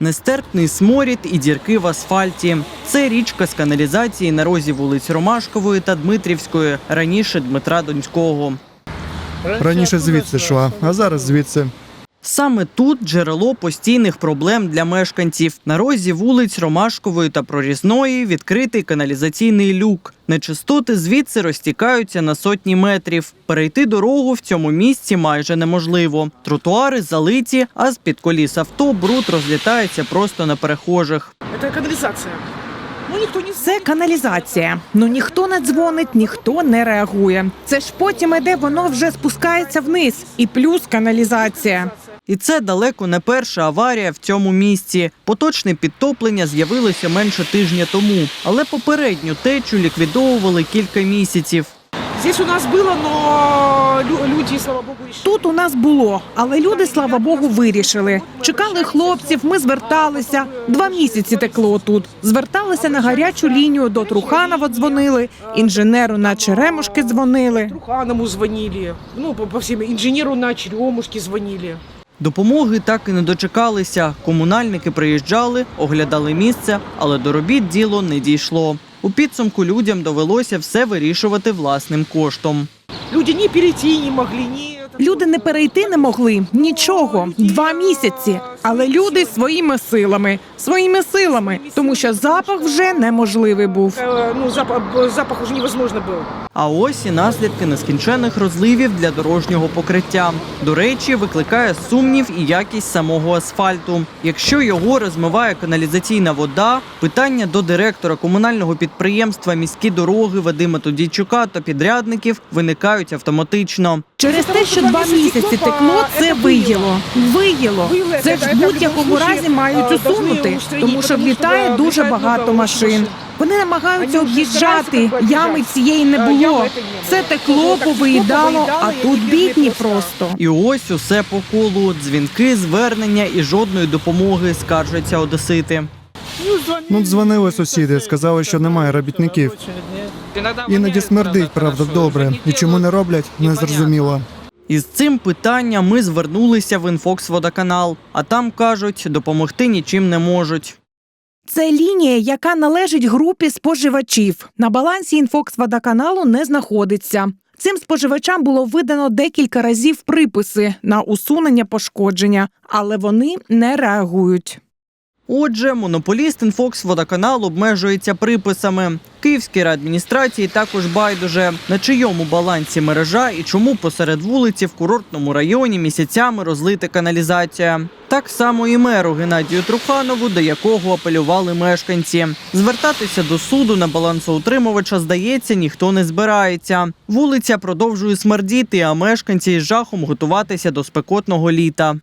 Нестерпний сморід і дірки в асфальті. Це річка з каналізації на розі вулиць Ромашкової та Дмитрівської, раніше Дмитра Донського. Раніше звідси йшла, а зараз звідси. Саме тут джерело постійних проблем для мешканців. На розі вулиць Ромашкової та Прорізної відкритий каналізаційний люк. Нечистоти звідси розтікаються на сотні метрів. Перейти дорогу в цьому місці майже неможливо. Тротуари залиті, а з під коліс авто бруд розлітається просто на перехожих. Это канализация. Ну, не Це каналізація. Ну ніхто не дзвонить, ніхто не реагує. Це ж потім іде, воно вже спускається вниз. І плюс каналізація. І це далеко не перша аварія в цьому місці. Поточне підтоплення з'явилося менше тижня тому, але попередню течу ліквідовували кілька місяців. Здесь у нас было, но лю- люди, слава богу. Тут у нас було, але люди, слава Богу, вирішили. Чекали хлопців, ми зверталися. Два місяці текло тут. Зверталися на гарячу лінію до Труханова дзвонили, інженеру на Черемушки дзвонили. Труханову звонили, ну, по, всем, инженеру на Черемушке звонили. Допомоги так і не дочекалися. Комунальники приїжджали, оглядали місце, але до робіт діло не дійшло. У підсумку людям довелося все вирішувати власним коштом. Люди ні перейти не могли, не... это- Люди не перейти не могли нічого. Два місяці. Але люди своїми силами, своїми силами, тому що запах вже неможливий був. Э, Ну, запах, б- запах уже невозможно был. А ось і наслідки нескінчених розливів для дорожнього покриття. До речі, викликає сумнів і якість самого асфальту. Якщо його розмиває каналізаційна вода, питання до директора комунального підприємства міські дороги Вадима Тодійчука та підрядників виникають автоматично. Через те, що два місяці текло, це виїло. Виїло. Це ж в будь-якому разі мають усунути, тому що влітає дуже багато машин. Вони намагаються об'їжджати. Ями цієї не було. Це текло, повиїдало, а тут бідні просто. І ось усе по колу: дзвінки, звернення і жодної допомоги, скаржаться одесити. Ну, дзвонили сусіди, сказали, що немає робітників. Іноді смердить, правда, добре. І чому не роблять, не зрозуміло. Із цим питанням ми звернулися в інфокс-водоканал, а там кажуть, допомогти нічим не можуть. Це лінія, яка належить групі споживачів. На балансі інфокс-водоканалу не знаходиться. Цим споживачам було видано декілька разів приписи на усунення пошкодження, але вони не реагують. Отже, монополіст інфокс водоканал обмежується приписами. Київській адміністрації також байдуже на чийому балансі мережа і чому посеред вулиці в курортному районі місяцями розлита каналізація. Так само і меру Геннадію Труханову, до якого апелювали мешканці. Звертатися до суду на балансоутримувача, здається, ніхто не збирається. Вулиця продовжує смердіти, а мешканці із жахом готуватися до спекотного літа.